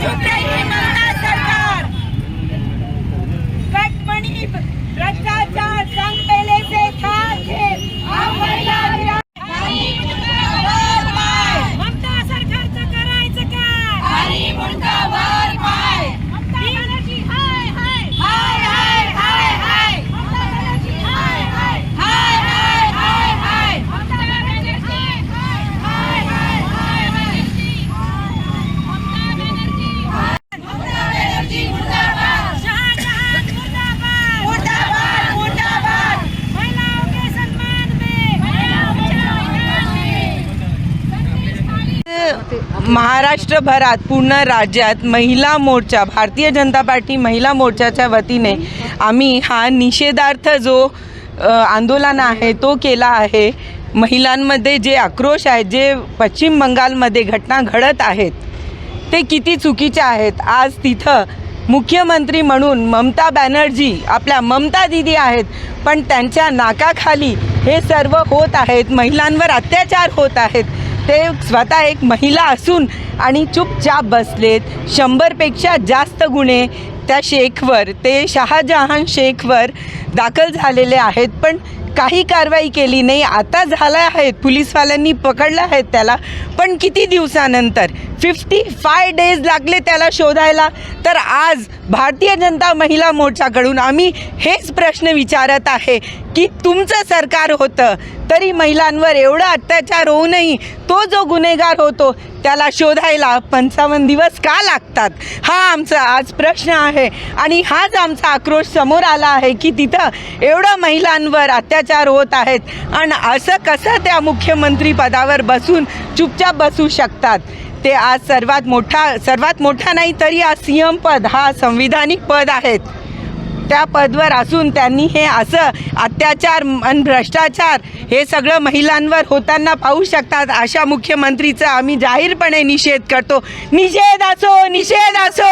siempre hay महाराष्ट्रभरात पूर्ण राज्यात महिला मोर्चा भारतीय जनता पार्टी महिला मोर्चाच्या वतीने आम्ही हा निषेधार्थ जो आंदोलन आहे तो केला आहे. महिलांमध्ये जे आक्रोश आहेत जे पश्चिम बंगालमध्ये घटना घडत आहेत ते किती चुकीच्या आहेत. आज तिथं मुख्यमंत्री म्हणून ममता बॅनर्जी आपल्या ममता दिदी आहेत पण त्यांच्या नाकाखाली हे सर्व होत आहेत महिलांवर अत्याचार होत आहेत. ते स्वतः एक महिला असून आणि चुपचाप बसलेत. शंभरपेक्षा जास्त गुन्हे त्या शेखवर ते शहाजहान शेखवर दाखल झालेले आहेत पण काही कारवाई केली नाही. आता झालं आहेत पुलिसवाल्यांनी पकडलं आहेत त्याला पण किती दिवसानंतर? फिफ्टी फाय डेज लागले त्याला शोधायला. तर आज भारतीय जनता महिला मोर्चाकडून आम्ही हेच प्रश्न विचारत आहे. की तुमचं सरकार होतं. तरी महिलांवर एवढा अत्याचार होऊनही तो जो गुन्हेगार होतो त्याला शोधायला पंचावन्न दिवस का लागतात? हा आमचा आज प्रश्न आहे. आणि हाच आमचा आक्रोश समोर आला आहे की तिथं एवढं महिलांवर अत्याचार होत आहेत. आणि असं कसं त्या मुख्यमंत्री पदावर बसून चुपचाप बसू शकतात? ते आज सर्वात मोठा सर्वात मोठा नाही तरी आज सी एम पद हा संविधानिक पद आहेत. त्या पदवर असून त्यांनी हे असं अत्याचार आणि भ्रष्टाचार हे सगळं महिलांवर होताना पाहू शकतात अशा मुख्यमंत्रीचा आम्ही जाहीरपणे निषेध करतो. निषेध असो निषेध असो.